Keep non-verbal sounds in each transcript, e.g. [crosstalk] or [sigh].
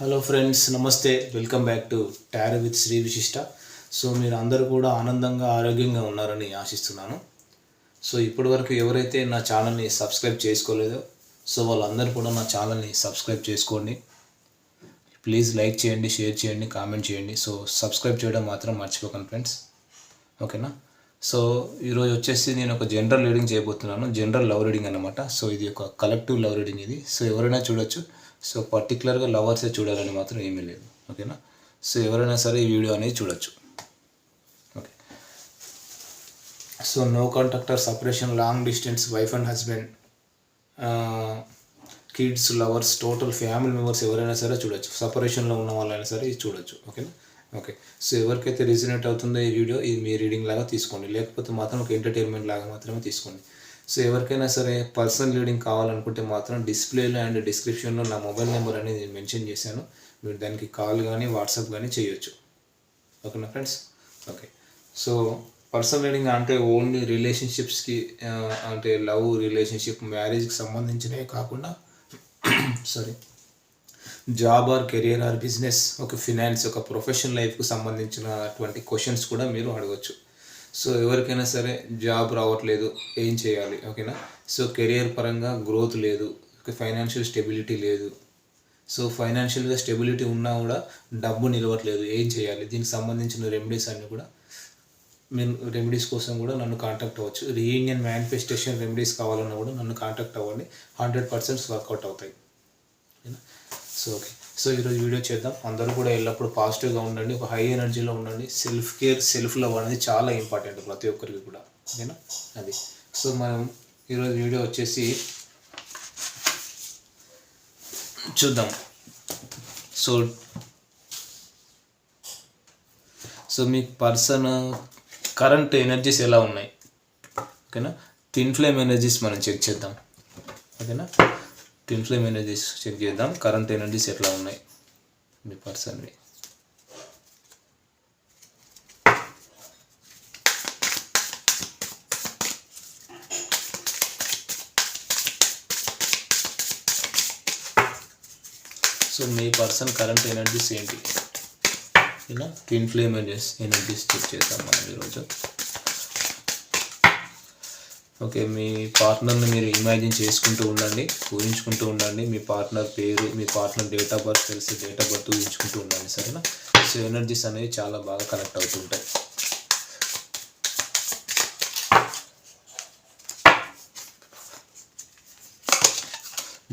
Hello friends నమస్తే. Welcome back to tarot with Shri Vishishta so మీరు అందరూ కూడా ఆనందంగా ఆరోగ్యంగా ఉన్నారని ఆశిస్తున్నాను. సో ఇప్పటివరకు ఎవరైతే నా ఛానల్ని సబ్స్క్రైబ్ చేసుకోలేదో సో వాళ్ళందరూ కూడా నా ఛానల్ని సబ్స్క్రైబ్ చేసుకోండి. ప్లీజ్ లైక్ చేయండి షేర్ చేయండి కామెంట్ చేయండి. సో సబ్స్క్రైబ్ చేయడం మాత్రం మర్చిపోకండి ఫ్రెండ్స్ ఓకేనా సో ఈరోజు వచ్చేసి నేను ఒక జనరల్ రీడింగ్ చేయబోతున్నాను. జనరల్ లవ్ రీడింగ్ అనమాట సో ఇది ఒక కలెక్టివ్ లవ్ రీడింగ్ ఇది. సో ఎవరైనా చూడొచ్చు. సో పర్టికులర్గా లవర్సే చూడాలని మాత్రం ఏమీ లేదు. ఓకేనా? సో ఎవరైనా సరే ఈ వీడియో అనేది చూడొచ్చు. Okay. So no contact or separation long distance wife and husband kids lovers total family members ఎవరైనా సరే చూడొచ్చు. సపరేషన్లో ఉన్న వాళ్ళైనా సరే ఇది చూడొచ్చు. ఓకేనా? ఓకే. సో ఎవరికైతే రిజనేట్ అవుతుందో ఈ వీడియో ఇది మీ రీడింగ్ లాగా తీసుకోండి. లేకపోతే మాత్రం ఒక ఎంటర్టైన్మెంట్ లాగా మాత్రమే తీసుకోండి. సో ఎవరికైనా సరే పర్సనల్ రీడింగ్ కావాలనుకుంటే మాత్రం డిస్ప్లేలో అండ్ డిస్క్రిప్షన్లో నా మొబైల్ నెంబర్ అనేది మెన్షన్ చేశాను. మీరు దానికి కాల్ కానీ వాట్సాప్ కానీ చేయొచ్చు. ఓకేనా friends? Okay. So personal reading అంటే ఓన్లీ రిలేషన్షిప్స్కి అంటే లవ్ రిలేషన్షిప్ మ్యారేజ్కి సంబంధించినవి కాకుండా [clears throat] sorry job or career or business ఒక ఫినాన్స్ ఒక ప్రొఫెషనల్ లైఫ్కి సంబంధించినటువంటి క్వశ్చన్స్ కూడా మీరు అడగచ్చు. సో ఎవరికైనా సరే జాబ్ రావట్లేదు ఏం చేయాలి ఓకేనా? సో కెరియర్ పరంగా గ్రోత్ లేదు ఫైనాన్షియల్ స్టెబిలిటీ లేదు. సో ఫైనాన్షియల్గా స్టెబిలిటీ ఉన్నా కూడా డబ్బు నిలవట్లేదు ఏం చేయాలి? దీనికి సంబంధించిన రెమెడీస్ అన్నీ కూడా మేము రెమెడీస్ కోసం కూడా నన్ను కాంటాక్ట్ అవ్వచ్చు. రీయూనియన్ మేనిఫెస్టేషన్ రెమెడీస్ కావాలన్నా కూడా నన్ను కాంటాక్ట్ అవ్వండి. హండ్రెడ్ పర్సెంట్ వర్కౌట్ అవుతాయి. So okay. సో ఈరోజు వీడియో చేద్దాం. అందరూ కూడా ఎల్లప్పుడూ పాజిటివ్గా ఉండండి ఒక హై ఎనర్జీలో ఉండండి. సెల్ఫ్ కేర్ సెల్ఫ్ లవ్ అనేది చాలా ఇంపార్టెంట్ ప్రతి ఒక్కరికి కూడా. ఓకేనా? అది. సో మనం ఈరోజు వీడియో వచ్చేసి చూద్దాం. సో సో మీ పర్సన్ కరెంట్ ఎనర్జీస్ ఎలా ఉన్నాయి? ఓకేనా? థిన్ ఫ్లేమ్ ఎనర్జీస్ మనం చెక్ చేద్దాం. ఓకేనా? టిన్ ఫ్లేమ్ ఎనర్జీస్ చెక్ చేద్దాం. కరెంట్ ఎనర్జీస్ ఎట్లా ఉన్నాయి? మీ పర్సన్వి సో మీ పర్సన్ కరెంట్ ఎనర్జీస్ ఏంటి? ఇలా twin flame energies energies check చేద్దాం మనం ఈరోజు. ఓకే మీ పార్ట్నర్ని మీరు ఇమాజిన్ చేసుకుంటూ ఉండండి ఊహించుకుంటూ ఉండండి. మీ పార్ట్నర్ పేరు మీ పార్ట్నర్ డేట్ ఆఫ్ బర్త్ తెలిసి డేట్ ఆఫ్ బర్త్ ఊహించుకుంటూ ఉండండి సరేనా? సో ఎనర్జీస్ అనేవి చాలా బాగా కనెక్ట్ అవుతుంటాయి.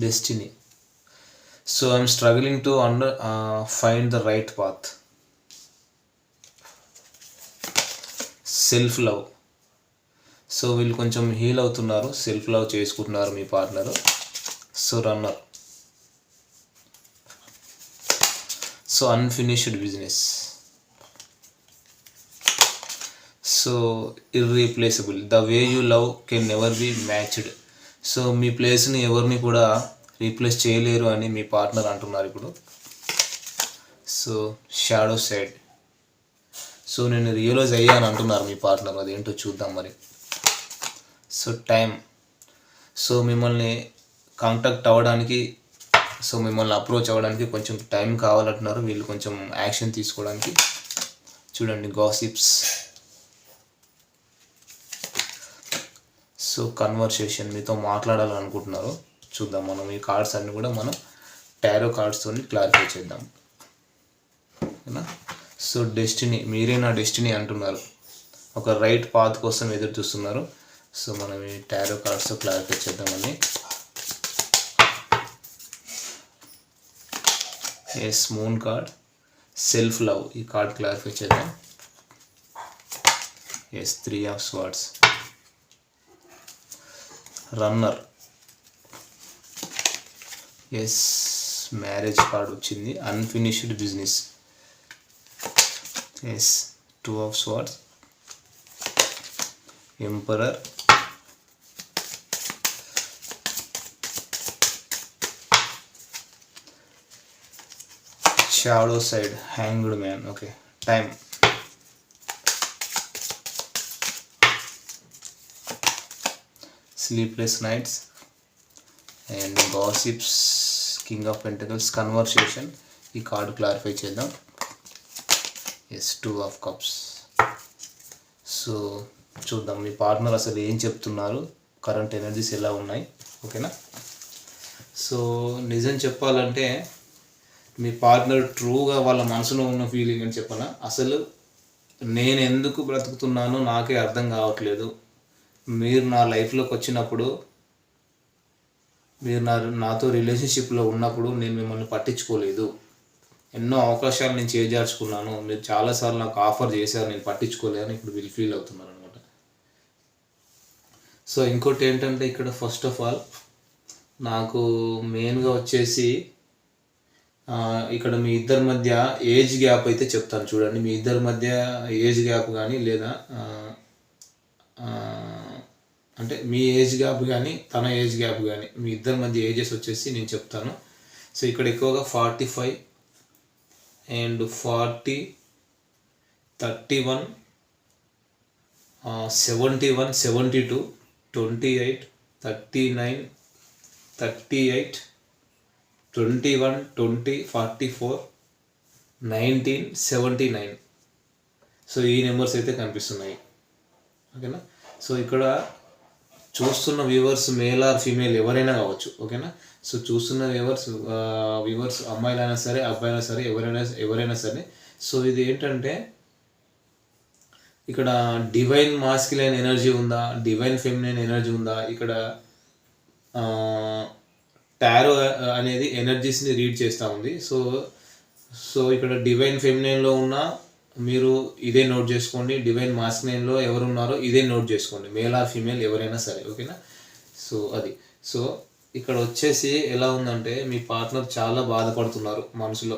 Destiny so I'm struggling to under find the right path self love so వీళ్ళు కొంచెం హీల్ అవుతున్నారు సెల్ఫ్ లవ్ చేసుకుంటున్నారు మీ partner. So runner. So unfinished business. So irreplaceable. The way you love can never be matched. So మీ ప్లేస్ని ఎవరిని కూడా replace చేయలేరు అని మీ partner అంటున్నారు ఇప్పుడు. So shadow side. సో నేను రియలైజ్ అయ్యాను అంటున్నారు మీ పార్ట్నర్. అదేంటో చూద్దాం మరి. So time. సో మిమ్మల్ని కాంటాక్ట్ అవ్వడానికి సో మిమ్మల్ని అప్రోచ్ అవ్వడానికి కొంచెం టైం కావాలంటున్నారు. వీళ్ళు కొంచెం యాక్షన్ తీసుకోవడానికి. చూడండి గాసిప్స్. సో కన్వర్సేషన్ మీతో మాట్లాడాలనుకుంటున్నారు. చూద్దాం మనం ఈ కార్డ్స్ అన్ని కూడా మనం టారో కార్డ్స్తో క్లారిఫై చేద్దాం. ఓకేనా సో డెస్టినీ మీరే నా డెస్టినీ అంటున్నారు. ఒక రైట్ పాత్ కోసం ఎదురు చూస్తున్నారు. సో మనం ఈ టారో కార్డ్స్తో క్లారిఫై చేద్దామని. Yes moon card self love ఈ కార్డ్ క్లారిఫై చేద్దాం. Yes three of swords runner yes marriage card వచ్చింది. Unfinished business yes two of swords emperor shadow side hanged man okay time sleepless nights and gossips king of pentacles conversation ఈ card clarify చేద్దాం. Yes two of cups so చూద్దాం. మీ partner అసలు ఏం చెప్తున్నారు? Current energies ఎలా ఉన్నాయి? ఓకేనా సో నిజం చెప్పాలంటే మీ పార్ట్నర్ ట్రూగా వాళ్ళ మనసులో ఉన్న ఫీలింగ్ అని చెప్పనా? అసలు నేను ఎందుకు బ్రతుకుతున్నానో నాకే అర్థం కావట్లేదు. మీరు నా లైఫ్లోకి వచ్చినప్పుడు మీరు నా నాతో రిలేషన్షిప్లో ఉన్నప్పుడు నేను మిమ్మల్ని పట్టించుకోలేదు. ఎన్నో అవకాశాలు నేను చేజార్చుకున్నాను. మీరు చాలాసార్లు నాకు ఆఫర్ చేశారు నేను పట్టించుకోలేదని ఇప్పుడు వీళ్ళు ఫీల్ అవుతున్నారు అనమాట సో ఇంకోటి ఏంటంటే ఇక్కడ ఫస్ట్ ఆఫ్ ఆల్ నాకు మెయిన్గా వచ్చేసి ఇక్కడ మీ ఇద్దరి మధ్య ఏజ్ గ్యాప్ అయితే చెప్తాను చూడండి. మీ ఇద్దరి మధ్య ఏజ్ గ్యాప్ కానీ లేదా అంటే మీ ఏజ్ గ్యాప్ కానీ తన ఏజ్ గ్యాప్ కానీ మీ ఇద్దరి మధ్య ఏజెస్ వచ్చేసి నేను చెప్తాను. సో ఇక్కడ ఎక్కువగా forty five and forty thirty one seventy one seventy two twenty eight thirty nine thirty eight twenty one twenty forty four nineteen seventy nine so ఈ నెంబర్స్ అయితే కనిపిస్తున్నాయి. ఓకేనా? సో ఇక్కడ చూస్తున్న వ్యూవర్స్ మేల్ ఆర్ ఫీమేల్ ఎవరైనా కావచ్చు ఓకేనా? So చూస్తున్న వ్యూవర్స్ వ్యూవర్స్ అమ్మాయిలైనా సరే అబ్బాయినా సరే ఎవరైనా ఎవరైనా సరే. సో ఇది ఏంటంటే ఇక్కడ డివైన్ మాస్కిలైన్ ఎనర్జీ ఉందా? డివైన్ ఫెమినైన్ ఎనర్జీ ఉందా? ఇక్కడ టారో అనేది ఎనర్జీస్ని రీడ్ చేస్తూ ఉంది. సో సో ఇక్కడ డివైన్ ఫెమినైన్లో ఉన్న మీరు ఇదే నోట్ చేసుకోండి. డివైన్ మాస్కులైన్లో ఎవరు ఉన్నారో ఇదే నోట్ చేసుకోండి. మేల్ ఆర్ ఫీమేల్ ఎవరైనా సరే ఓకేనా? సో అది. సో ఇక్కడ వచ్చేసి ఎలా ఉందంటే మీ పార్ట్నర్ చాలా బాధపడుతున్నారు మనసులో.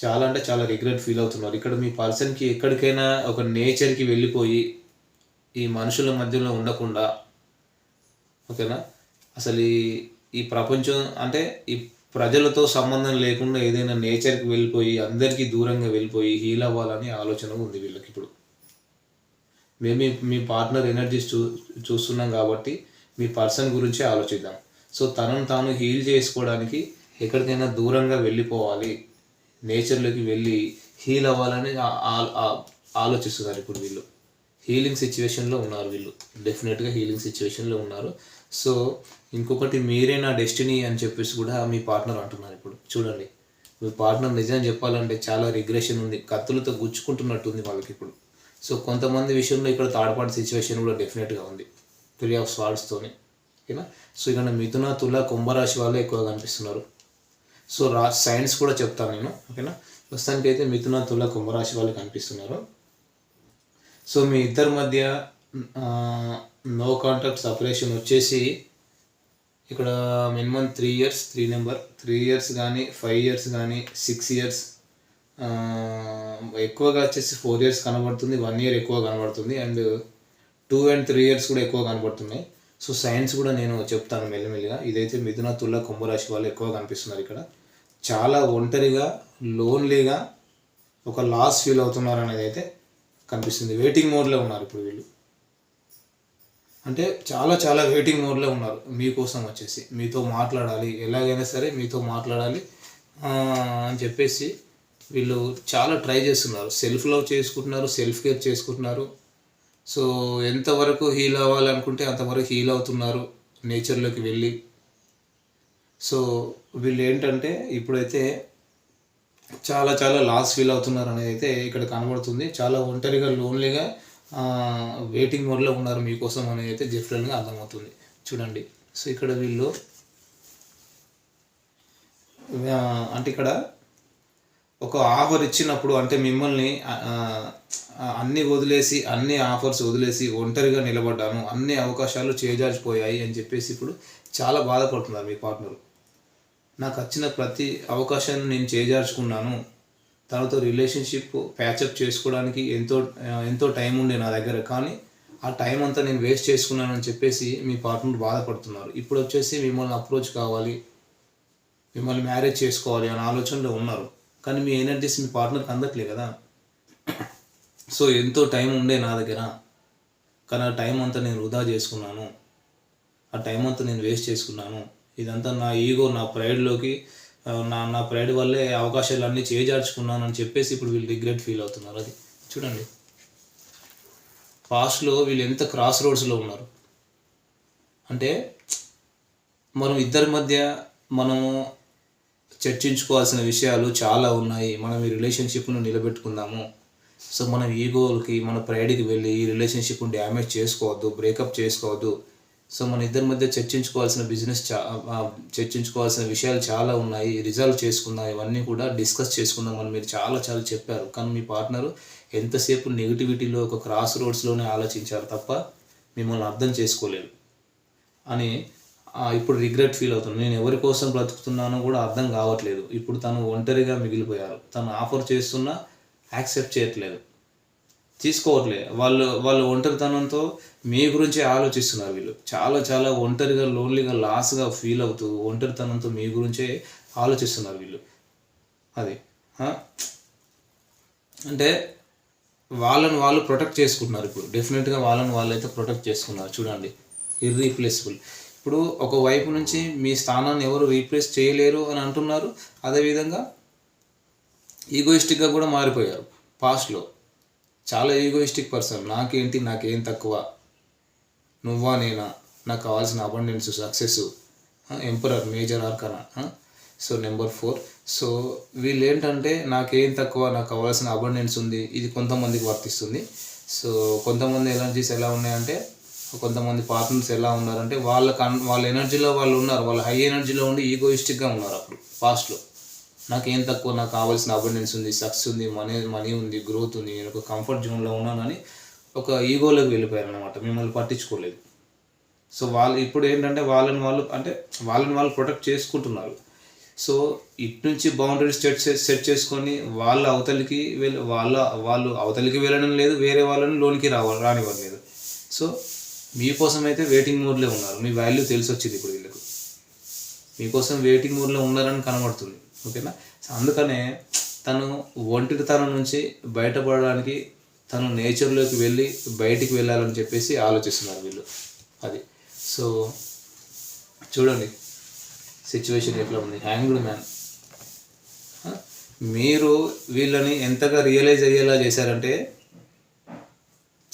చాలా అంటే చాలా రిగ్రెట్ ఫీల్ అవుతున్నారు. ఇక్కడ మీ పర్సన్కి ఎక్కడికైనా ఒక నేచర్కి వెళ్ళిపోయి ఈ మనుషుల మధ్యలో ఉండకుండా ఓకేనా? అసలు ఈ ఈ ప్రపంచం అంటే ఈ ప్రజలతో సంబంధం లేకుండా ఏదైనా నేచర్కి వెళ్ళిపోయి అందరికీ దూరంగా వెళ్ళిపోయి హీల్ అవ్వాలని ఆలోచన ఉంది వీళ్ళకి ఇప్పుడు. మేము మీ- పార్ట్నర్ ఎనర్జీస్ చూ చూస్తున్నాం కాబట్టి మీ పర్సన్ గురించే ఆలోచిద్దాం. సో తనను తాను హీల్ చేసుకోవడానికి ఎక్కడికైనా దూరంగా వెళ్ళిపోవాలి నేచర్లోకి వెళ్ళి హీల్ అవ్వాలని ఆ- ఆలోచిస్తున్నారు ఇప్పుడు వీళ్ళు. హీలింగ్ సిచ్యువేషన్లో ఉన్నారు వీళ్ళు. డెఫినెట్గా హీలింగ్ సిచ్యువేషన్లో ఉన్నారు. సో ఇంకొకటి మీరే నా డెస్టినీ అని చెప్పేసి కూడా మీ పార్ట్నర్ అంటున్నారు ఇప్పుడు. చూడండి. మీ పార్ట్నర్ నిజం చెప్పాలంటే చాలా రిగ్రెషన్ ఉంది. కత్తులతో గుచ్చుకుంటున్నట్టు ఉంది వాళ్ళకి ఇప్పుడు. సో కొంతమంది విషయంలో ఇక్కడ థర్డ్ పార్టీ సిచ్యువేషన్ కూడా డెఫినెట్గా ఉంది. త్రీ ఆఫ్ స్వార్డ్స్తోని ఓకేనా? సో ఇక్కడ మిథున తుల కుంభరాశి వాళ్ళే ఎక్కువగా కనిపిస్తున్నారు. సో రా సైన్స్ కూడా చెప్తాను నేను. ఓకేనా? ప్రస్తుతానికి అయితే మిథున తుల కుంభరాశి వాళ్ళు కనిపిస్తున్నారు. సో మీ ఇద్దరి మధ్య నో కాంటాక్ట్ సపరేషన్ వచ్చేసి ఇక్కడ minimum three years three number three years కానీ ఫైవ్ ఇయర్స్ కానీ సిక్స్ ఇయర్స్ ఎక్కువగా వచ్చేసి ఫోర్ ఇయర్స్ కనబడుతుంది వన్ ఇయర్ ఎక్కువ కనబడుతుంది and two and three years కూడా ఎక్కువ కనబడుతున్నాయి. సో సైన్స్ కూడా నేను చెప్తాను మెల్లిమెల్లిగా. ఇదైతే మిథున తుల కుంభరాశి వాళ్ళు ఎక్కువ కనిపిస్తున్నారు ఇక్కడ. చాలా ఒంటరిగా లోన్లీగా ఒక లాస్ ఫీల్ అవుతున్నారు అనేది అయితే కనిపిస్తుంది వెయిటింగ్ మోడ్లో ఉన్నారు ఇప్పుడు వీళ్ళు. అంటే చాలా చాలా వెయిటింగ్ మోడ్లో ఉన్నారు. మీకోసం వచ్చేసి. మీతో మాట్లాడాలి. ఎలాగైనా సరే మీతో మాట్లాడాలి. అని చెప్పేసి వీళ్ళు చాలా ట్రై చేస్తున్నారు. సెల్ఫ్ లవ్ చేసుకుంటున్నారు. సెల్ఫ్ కేర్ చేసుకుంటున్నారు. సో ఎంతవరకు హీల్ అవ్వాలనుకుంటే అంతవరకు హీల్ అవుతున్నారు నేచర్లోకి వెళ్ళి. సో వీళ్ళు ఏంటంటే ఇప్పుడైతే చాలా చాలా లాస్ ఫీల్ అవుతున్నారు అనేది అయితే ఇక్కడ కనబడుతుంది. చాలా ఒంటరిగా లోన్లీగా వెయిటింగ్ మోడ్లో ఉన్నారు మీకోసం అనేది అయితే డిఫరెంట్గా అర్థమవుతుంది. చూడండి. సో ఇక్కడ వీళ్ళు అంటే ఇక్కడ ఒక ఆఫర్ ఇచ్చినప్పుడు అంటే మిమ్మల్ని అన్ని వదిలేసి అన్ని ఆఫర్స్ వదిలేసి ఒంటరిగా నిలబడ్డాను అన్ని అవకాశాలు చేజారిపోయాయి అని చెప్పేసి ఇప్పుడు చాలా బాధపడుతున్నారు మీ పార్ట్నర్ నాకు వచ్చిన ప్రతి అవకాశాన్ని నేను చేజార్చుకున్నాను. తనతో రిలేషన్షిప్ ప్యాచప్ చేసుకోవడానికి ఎంతో ఎంతో టైం ఉండే నా దగ్గర. కానీ ఆ టైం అంతా నేను వేస్ట్ చేసుకున్నానని చెప్పేసి మీ పార్ట్నర్ బాధపడుతున్నారు. ఇప్పుడు వచ్చేసి మిమ్మల్ని అప్రోచ్ కావాలి మిమ్మల్ని మ్యారేజ్ చేసుకోవాలి అనే ఆలోచనలో ఉన్నారు. కానీ మీ ఎనర్జీస్ మీ పార్ట్నర్కి అందట్లే కదా. సో ఎంతో టైం ఉండే నా దగ్గర. కానీ ఆ టైం అంతా నేను వృధా చేసుకున్నాను. ఆ టైం అంతా నేను వేస్ట్ చేసుకున్నాను. ఇదంతా నా ఈగో నా ప్రైడ్లోకి నా నా ప్రైడ్ వల్లే అవకాశాలు అన్నీ చేజార్చుకున్నాను అని చెప్పేసి ఇప్పుడు వీళ్ళు రిగ్రెట్ ఫీల్ అవుతున్నారు. అది చూడండి. పాస్ట్లో వీళ్ళు ఎంత క్రాస్ రోడ్స్లో ఉన్నారు. అంటే మనం ఇద్దరి మధ్య మనము చర్చించుకోవాల్సిన విషయాలు చాలా ఉన్నాయి. మనం ఈ రిలేషన్షిప్ను నిలబెట్టుకుందాము. సో మనం ఈగోలకి మన ప్రైడ్కి వెళ్ళి ఈ రిలేషన్షిప్ను డ్యామేజ్ చేసుకోవద్దు బ్రేకప్ చేసుకోవద్దు. సో మన ఇద్దరి మధ్య చర్చించుకోవాల్సిన బిజినెస్ చా చర్చించుకోవాల్సిన విషయాలు చాలా ఉన్నాయి. రిజాల్వ్ చేసుకుందాం. ఇవన్నీ కూడా డిస్కస్ చేసుకుందాం అని మీరు చాలా చాలా చెప్పారు. కానీ మీ పార్ట్నరు ఎంతసేపు నెగిటివిటీలో ఒక క్రాస్ రోడ్స్లోనే ఆలోచించారు తప్ప మిమ్మల్ని అర్థం చేసుకోలేదు. అని ఇప్పుడు రిగ్రెట్ ఫీల్ అవుతుంది నేను ఎవరి కోసం బ్రతుకుతున్నానో కూడా అర్థం కావట్లేదు. ఇప్పుడు తను ఒంటరిగా మిగిలిపోయారు. తను ఆఫర్ చేస్తున్నా యాక్సెప్ట్ చేయట్లేదు. తీసుకోవట్లేదు వాళ్ళు వాళ్ళు ఒంటరితనంతో మీ గురించే ఆలోచిస్తున్నారు వీళ్ళు. చాలా చాలా ఒంటరిగా లోన్లీగా లాస్గా ఫీల్ అవుతూ ఒంటరితనంతో మీ గురించే ఆలోచిస్తున్నారు వీళ్ళు. అది అంటే వాళ్ళని వాళ్ళు ప్రొటెక్ట్ చేసుకుంటున్నారు ఇప్పుడు. డెఫినెట్గా వాళ్ళని వాళ్ళైతే ప్రొటెక్ట్ చేసుకున్నారు. చూడండి ఇర్రీప్లేసిబుల్ ఇప్పుడు ఒక వైపు నుంచి మీ స్థానాన్ని ఎవరు రీప్లేస్ చేయలేరు అని అంటున్నారు. అదేవిధంగా ఈగోయిస్టిక్గా కూడా మారిపోయారు. పాస్ట్లో చాలా ఈగోయిస్టిక్ పర్సన్ నాకేంటి నాకేం తక్కువ? నువ్వా నేనా? నాకు కావాల్సిన abundance success emperor major arcana so number four so వీళ్ళు ఏంటంటే నాకేం తక్కువ నాకు కావాల్సిన అబండెన్స్ ఉంది ఇది కొంతమందికి వర్తిస్తుంది. సో కొంతమంది ఎనర్జీస్ ఎలా ఉన్నాయంటే కొంతమంది పార్ట్నర్స్ ఎలా ఉన్నారంటే వాళ్ళ కన్ వాళ్ళ ఎనర్జీలో వాళ్ళు ఉన్నారు. వాళ్ళ హై ఎనర్జీలో ఉండి ఈగోయిస్టిక్గా ఉన్నారు అప్పుడు పాస్ట్లో నాకేం తక్కువ నాకు కావాల్సిన అబండెన్స్ ఉంది సక్సెస్ ఉంది మనీ మనీ ఉంది గ్రోత్ ఉంది నేను ఒక కంఫర్ట్ జోన్లో ఉన్నానని ఒక ఈగోలోకి వెళ్ళిపోయారు అనమాట మిమ్మల్ని పట్టించుకోలేదు. సో వాళ్ళు ఇప్పుడు ఏంటంటే వాళ్ళని వాళ్ళు అంటే వాళ్ళని వాళ్ళు ప్రొటెక్ట్ చేసుకుంటున్నారు. సో ఇటు నుంచి బౌండరీస్ సెట్ సెట్ చేసుకొని వాళ్ళ అవతలికి వెళ్ళ వాళ్ళ వాళ్ళు అవతలికి వెళ్ళడం లేదు వేరే వాళ్ళని లోనికి రావ రానివ్వడం లేదు సో మీకోసం అయితే వెయిటింగ్ మోడ్లో ఉన్నారు. మీ వాల్యూ తెలిసి వచ్చింది ఇప్పుడు వీళ్ళకు. మీకోసం వెయిటింగ్ మోడ్లో ఉన్నారని కనబడుతుంది. ఓకేనా? సో అందుకనే తను ఒంటరితనం నుంచి బయటపడడానికి తను నేచర్లోకి వెళ్ళి బయటికి వెళ్ళాలని చెప్పేసి ఆలోచిస్తున్నారు వీళ్ళు. అది. సో చూడండి సిచ్యువేషన్ ఎట్లా ఉంది. Hanged man. మీరు వీళ్ళని ఎంతగా రియలైజ్ అయ్యేలా చేశారంటే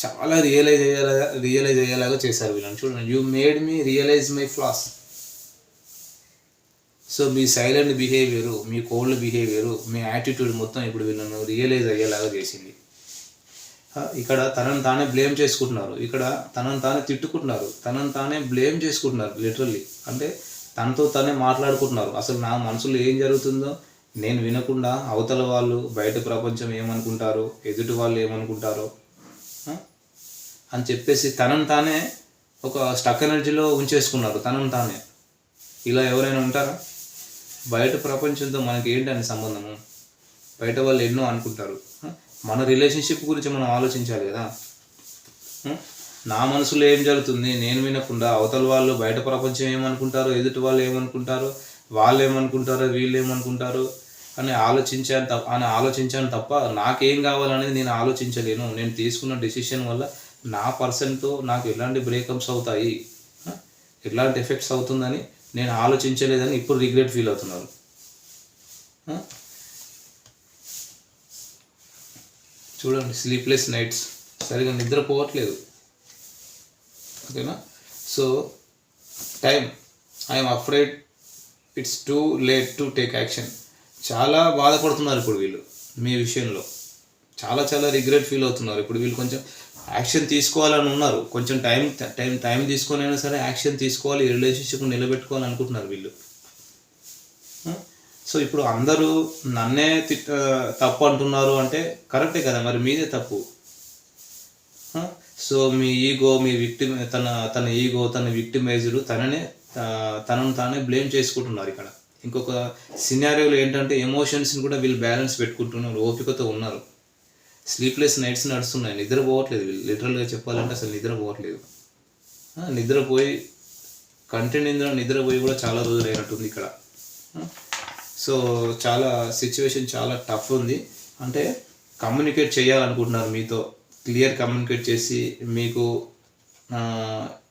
చాలా రియలైజ్ అయ్యేలా రియలైజ్ అయ్యేలాగా చేశారు వీళ్ళని. చూడండి you made me realize my flaws so me silent behaviour మీ కోల్డ్ బిహేవియరు మీ యాటిట్యూడ్ మొత్తం ఇప్పుడు వీళ్ళను రియలైజ్ అయ్యేలాగా చేసింది. ఇక్కడ తనను తానే బ్లేమ్ చేసుకుంటున్నారు. ఇక్కడ తనని తానే తిట్టుకుంటున్నారు. తనను తానే బ్లేమ్ చేసుకుంటున్నారు లిటరల్లీ అంటే తనతో తనే మాట్లాడుకుంటున్నారు. అసలు నా మనసులో ఏం జరుగుతుందో నేను వినకుండా అవతల వాళ్ళు బయట ప్రపంచం ఏమనుకుంటారో ఎదుటి వాళ్ళు ఏమనుకుంటారో అని చెప్పేసి తనని తానే ఒక స్టక్ ఎనర్జీలో ఉంచేసుకున్నారు. తనను తానే. ఇలా ఎవరైనా ఉంటారా? బయట ప్రపంచంతో మనకి ఏంటని సంబంధము? బయట వాళ్ళు ఎన్నో అనుకుంటారు. మన రిలేషన్షిప్ గురించి మనం ఆలోచించాలి కదా. నా మనసులో ఏం జరుగుతుంది? నేను వినకుండా అవతల వాళ్ళు బయట ప్రపంచం ఏమనుకుంటారో ఎదుటి వాళ్ళు ఏమనుకుంటారో వాళ్ళు ఏమనుకుంటారో వీళ్ళు ఏమనుకుంటారో అని ఆలోచించాను తప్ప అని ఆలోచించాను తప్ప నాకేం కావాలనేది నేను ఆలోచించలేను. నేను తీసుకున్న డెసిషన్ వల్ల నా పర్సన్తో నాకు ఎలాంటి బ్రేకప్స్ అవుతాయి? ఎలాంటి ఎఫెక్ట్స్ అవుతుందని నేను ఆలోచించలేదని ఇప్పుడు రిగ్రెట్ ఫీల్ అవుతున్నారు. చూడండి స్లీప్లెస్ నైట్స్ సరిగా నిద్రపోవట్లేదు. ఓకేనా? So time I'm afraid it's too late to take action చాలా బాధపడుతున్నారు ఇప్పుడు వీళ్ళు మీ విషయంలో. చాలా చాలా రిగ్రెట్ ఫీల్ అవుతున్నారు. ఇప్పుడు వీళ్ళు కొంచెం యాక్షన్ తీసుకోవాలని ఉన్నారు. కొంచెం టైం టైం టైం తీసుకొని అయినా సరే యాక్షన్ తీసుకోవాలి ఈ రిలేషన్షిప్ నిలబెట్టుకోవాలి అనుకుంటున్నారు వీళ్ళు. సో ఇప్పుడు అందరూ నన్నే తిట్ట తప్పు అంటున్నారు అంటే కరెక్టే కదా మరి మీదే తప్పు. సో మీ ఈగో మీ విక్టిమ్ తన తన ఈగో తన విక్టిమైజ్డ్ తననే తనను తానే బ్లేమ్ చేసుకుంటున్నారు ఇక్కడ. ఇంకొక సినారియోలో ఏంటంటే ఎమోషన్స్ని కూడా వీళ్ళు బ్యాలెన్స్ పెట్టుకుంటున్నారు ఓపికతో ఉన్నారు. స్లీప్లెస్ నైట్స్ నడుస్తున్నాయి. నిద్రపోవట్లేదు. లిటరల్గా చెప్పాలంటే అసలు నిద్రపోవట్లేదు. నిద్రపోయి కంటెంట్ నిద్రపోయి కూడా చాలా రోజులు అయినట్టుంది ఇక్కడ. సో చాలా సిచ్యువేషన్ చాలా టఫ్ ఉంది. అంటే కమ్యూనికేట్ చేయాలనుకుంటున్నారు మీతో. క్లియర్ కమ్యూనికేట్ చేసి మీకు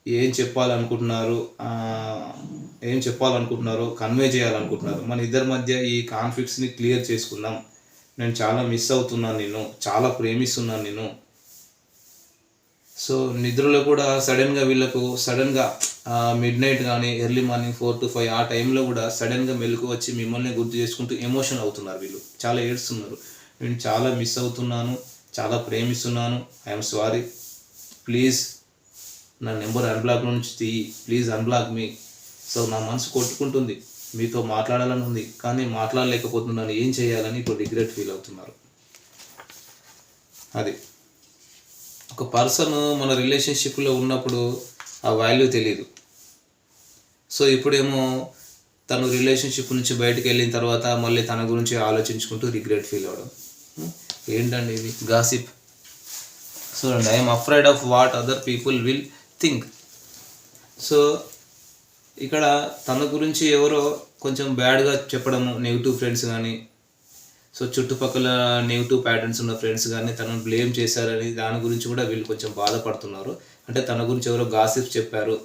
ఏం చెప్పాలనుకుంటున్నారు ఏం చెప్పాలనుకుంటున్నారో కన్వే చేయాలనుకుంటున్నారు. మన ఇద్దరి మధ్య ఈ కాన్ఫ్లిక్ట్స్ని క్లియర్ చేసుకుందాం. నేను చాలా మిస్ అవుతున్నాను నేను చాలా ప్రేమిస్తున్నాను నేను సో నిద్రలో కూడా సడన్గా వీళ్ళకు సడన్గా మిడ్ నైట్ కానీ early morning four to five ఆ టైంలో కూడా సడన్గా మెలకు వచ్చి మిమ్మల్ని గుర్తు చేసుకుంటూ ఎమోషన్ అవుతున్నారు వీళ్ళు. చాలా ఏడుస్తున్నారు. నేను చాలా మిస్ అవుతున్నాను చాలా ప్రేమిస్తున్నాను. ఐఎమ్ సారీ ప్లీజ్ నా నెంబర్ అన్బ్లాక్ నుంచి తీయి. ప్లీజ్ అన్బ్లాక్ మీ సో నా మనసు కొట్టుకుంటుంది. మీతో మాట్లాడాలని ఉంది కానీ మాట్లాడలేకపోతున్నాను. ఏం చేయాలని ఇప్పుడు రిగ్రెట్ ఫీల్ అవుతున్నారు. అది. ఒక పర్సన్ మన రిలేషన్షిప్లో ఉన్నప్పుడు ఆ వాల్యూ తెలియదు సో ఇప్పుడేమో తను రిలేషన్షిప్ నుంచి బయటకు వెళ్ళిన తర్వాత మళ్ళీ తన గురించి ఆలోచించుకుంటూ రిగ్రెట్ ఫీల్ అవ్వడం ఏంటండి ఇది? గాసిప్. చూడండి I'm afraid of what other people will think so ఇక్కడ తన గురించి ఎవరో కొంచెం బ్యాడ్గా చెప్పడము నెగిటివ్ ఫ్రెండ్స్ కానీ సో చుట్టుపక్కల నెగిటివ్ ప్యాటర్న్స్ ఉన్న ఫ్రెండ్స్ కానీ తనను బ్లేమ్ చేశారని దాని గురించి కూడా వీళ్ళు కొంచెం బాధపడుతున్నారు. అంటే తన గురించి ఎవరో గాసిప్ చెప్పారు.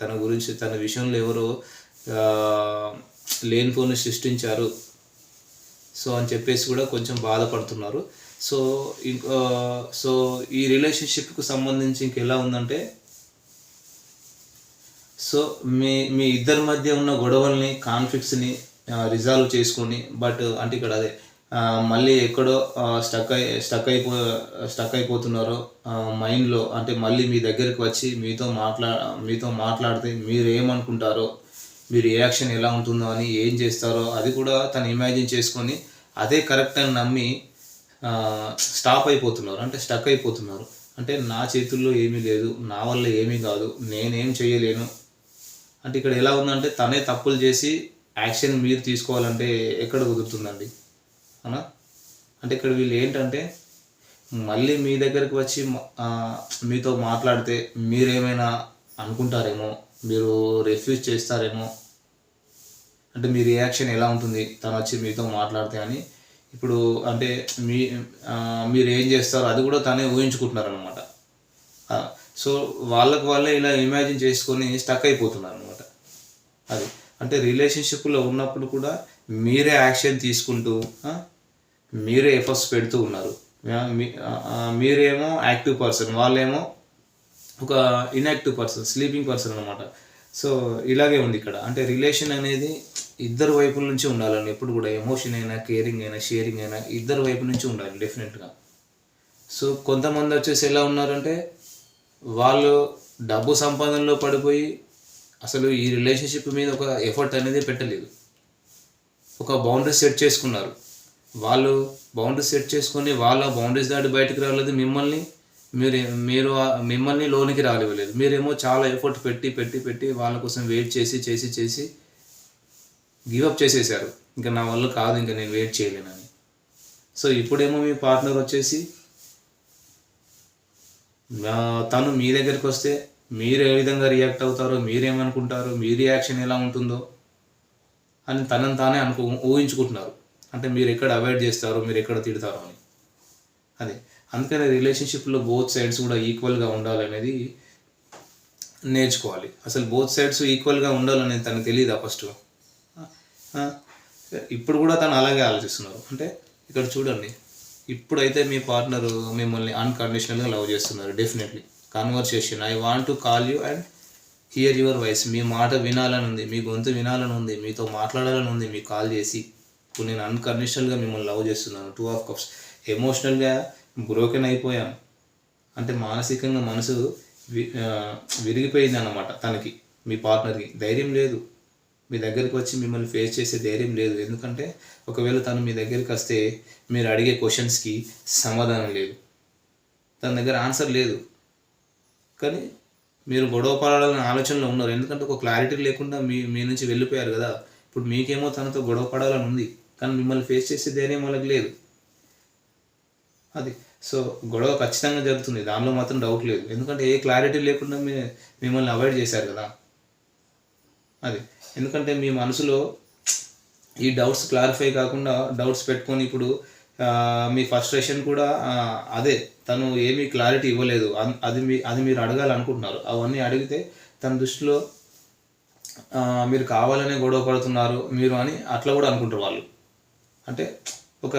తన గురించి తన విషయంలో ఎవరో లేని ఫోన్ సృష్టించారు. సో అని చెప్పేసి కూడా కొంచెం బాధపడుతున్నారు. సో ఇంకో సో ఈ రిలేషన్షిప్కి సంబంధించి ఇంకెలా ఉందంటే సో మీ మీ ఇద్దరి మధ్య ఉన్న గొడవల్ని కాన్ఫ్లిక్ట్స్ని రిజాల్వ్ చేసుకొని బట్ అంటే ఇక్కడ అదే మళ్ళీ ఎక్కడో స్టక్ అయి స్టక్ అయిపో స్టక్ అయిపోతున్నారో మైండ్లో అంటే మళ్ళీ మీ దగ్గరికి వచ్చి మీతో మాట్లా మీతో మాట్లాడితే మీరు ఏమనుకుంటారో మీ రియాక్షన్ ఎలా ఉంటుందో అని ఏం చేస్తారో అది కూడా తను ఇమాజిన్ చేసుకొని అదే కరెక్ట్ అని నమ్మి స్టాప్ అయిపోతున్నారు. అంటే స్టక్ అయిపోతున్నారు. అంటే నా చేతుల్లో ఏమీ లేదు నా వల్ల ఏమీ కాదు నేనేం చేయలేను అంటే ఇక్కడ ఎలా ఉందంటే తనే తప్పులు చేసి యాక్షన్ మీరు తీసుకోవాలంటే ఎక్కడ కుదురుతుందండి? అనా? అంటే ఇక్కడ వీళ్ళు ఏంటంటే మళ్ళీ మీ దగ్గరికి వచ్చి మీతో మాట్లాడితే మీరేమైనా అనుకుంటారేమో మీరు రిఫ్యూజ్ చేస్తారేమో అంటే మీ రియాక్షన్ ఎలా ఉంటుంది తను వచ్చి మీతో మాట్లాడితే అని. ఇప్పుడు అంటే మీ మీరు ఏం చేస్తారో అది కూడా తనే ఊహించుకుంటున్నారు అనమాట సో వాళ్ళకు వాళ్ళే ఇలా ఇమాజిన్ చేసుకొని స్టక్ అయిపోతున్నారు. అది. అంటే రిలేషన్షిప్లో ఉన్నప్పుడు కూడా మీరే యాక్షన్ తీసుకుంటూ మీరే ఎఫర్ట్స్ పెడుతూ ఉన్నారు. మీ- మీరేమో యాక్టివ్ పర్సన్ వాళ్ళేమో ఒక ఇన్యాక్టివ్ పర్సన్ స్లీపింగ్ పర్సన్ అనమాట సో ఇలాగే ఉంది ఇక్కడ. అంటే రిలేషన్ అనేది ఇద్దరు వైపుల నుంచి ఉండాలండి. ఎప్పుడు కూడా ఎమోషన్ అయినా కేరింగ్ అయినా షేరింగ్ అయినా ఇద్దరు వైపు నుంచి ఉండాలి డెఫినెట్గా సో కొంతమంది వచ్చేసి ఎలా ఉన్నారంటే వాళ్ళు డబ్బు సంపాదనలో పడిపోయి అసలు ఈ రిలేషన్షిప్ మీద ఒక ఎఫర్ట్ అనేది పెట్టలేదు. ఒక బౌండరీ సెట్ చేసుకున్నారు. వాళ్ళు బౌండరీ సెట్ చేసుకొని వాళ్ళ బౌండరీస్ దాటి బయటకు రాలేదు. మిమ్మల్ని మీరు మీరు మిమ్మల్ని లోనికి రానివ్వలేదు. మీరేమో చాలా ఎఫర్ట్ పెట్టి పెట్టి పెట్టి వాళ్ళ కోసం వెయిట్ చేసి చేసి చేసి గివప్ చేసేసారు. ఇంకా నా వల్ల కాదు ఇంకా నేను వెయిట్ చేయలేనని. సో ఇప్పుడేమో మీ పార్ట్నర్ వచ్చేసి తను మీ దగ్గరికి వస్తే మీరు ఏ విధంగా రియాక్ట్ అవుతారో మీరేమనుకుంటారో మీ రియాక్షన్ ఎలా ఉంటుందో అని తనని తానే అనుకో ఊహించుకుంటున్నారు. అంటే మీరు ఎక్కడ అవాయిడ్ చేస్తారో మీరు ఎక్కడ తిడతారో అని. అది. అందుకని రిలేషన్షిప్లో బోత్ సైడ్స్ కూడా ఈక్వల్గా ఉండాలనేది నేర్చుకోవాలి. అసలు బోత్ సైడ్స్ ఈక్వల్గా ఉండాలనేది తనకు తెలియదా ఫస్ట్ ఇప్పుడు కూడా తను అలాగే ఆలోచిస్తున్నారు. అంటే ఇక్కడ చూడండి. ఇప్పుడైతే మీ పార్ట్నర్ మిమ్మల్ని అన్కండిషనల్గా లవ్ చేస్తున్నారు definitely conversation I want to call you and hear your voice మీ మాట వినాలని ఉంది మీ గొంతు వినాలని ఉంది మీతో మాట్లాడాలని ఉంది మీకు కాల్ చేసి. ఇప్పుడు నేను అన్కండిషనల్గా మిమ్మల్ని లవ్ చేస్తున్నాను. టూ ఆఫ్ కప్స్ ఎమోషనల్గా బ్రోకెన్ అయిపోయాను అంటే మానసికంగా మనసు వి- విరిగిపోయింది అన్నమాట తనకి మీ పార్ట్నర్కి ధైర్యం లేదు. మీ దగ్గరికి వచ్చి మిమ్మల్ని ఫేస్ చేసే ధైర్యం లేదు. ఎందుకంటే ఒకవేళ తను మీ దగ్గరికి వస్తే మీరు అడిగే క్వశ్చన్స్కి సమాధానం లేదు. తన దగ్గర ఆన్సర్ లేదు. కానీ మీరు గొడవ పడాలనే ఆలోచనలో ఉన్నారు. ఎందుకంటే ఒక క్లారిటీ లేకుండా మీ మీ నుంచి వెళ్ళిపోయారు కదా. ఇప్పుడు మీకేమో తనతో గొడవ పడాలని ఉంది. కానీ మిమ్మల్ని ఫేస్ చేసే ధైర్యం వాళ్ళకి లేదు. అది. సో గొడవ ఖచ్చితంగా జరుగుతుంది. దానిలో మాత్రం డౌట్ లేదు. ఎందుకంటే ఏ క్లారిటీ లేకుండా మీ మిమ్మల్ని అవాయిడ్ చేశారు కదా. అది. ఎందుకంటే మీ మనసులో ఈ డౌట్స్ క్లారిఫై కాకుండా డౌట్స్ పెట్టుకొని ఇప్పుడు మీ ఫస్ట్రేషన్ కూడా అదే తను ఏమీ క్లారిటీ ఇవ్వలేదు. అన్- అది మీ అది మీరు అడగాలనుకుంటున్నారు. అవన్నీ అడిగితే తన దృష్టిలో మీరు కావాలనే గొడవ పడుతున్నారు మీరు అని అట్లా కూడా అనుకుంటారు వాళ్ళు. అంటే ఒక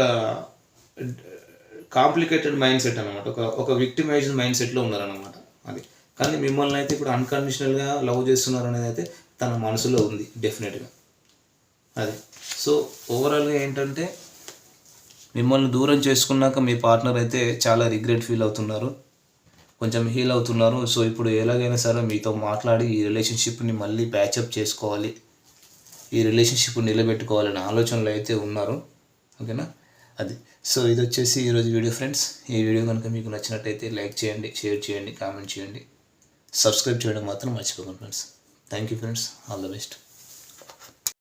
కాంప్లికేటెడ్ మైండ్ సెట్ అనమాట ఒక ఒక విక్టిమైజ్డ్ మైండ్ సెట్లో ఉన్నారనమాట అది. కానీ మిమ్మల్ని అయితే ఇప్పుడు అన్కండిషనల్గా లవ్ చేస్తున్నారు అనేది అయితే తన మనసులో ఉంది డెఫినెట్గా అది. సో ఓవరాల్గా ఏంటంటే మిమ్మల్ని దూరం చేసుకున్నాక మీ పార్ట్నర్ అయితే చాలా రిగ్రెట్ ఫీల్ అవుతున్నారు. కొంచెం హీల్ అవుతున్నారు. సో ఇప్పుడు ఎలాగైనా సరే మీతో మాట్లాడి ఈ రిలేషన్షిప్ని మళ్ళీ ప్యాచప్ చేసుకోవాలి. ఈ రిలేషన్షిప్ నిలబెట్టుకోవాలనే ఆలోచనలు అయితే ఉన్నారు. ఓకేనా? అది. సో ఇది వచ్చేసి ఈరోజు వీడియో ఫ్రెండ్స్. ఈ వీడియో కనుక మీకు నచ్చినట్టయితే లైక్ చేయండి షేర్ చేయండి కామెంట్ చేయండి. సబ్స్క్రైబ్ చేయడం మాత్రం మర్చిపోకండి friends. Thank you friends all the best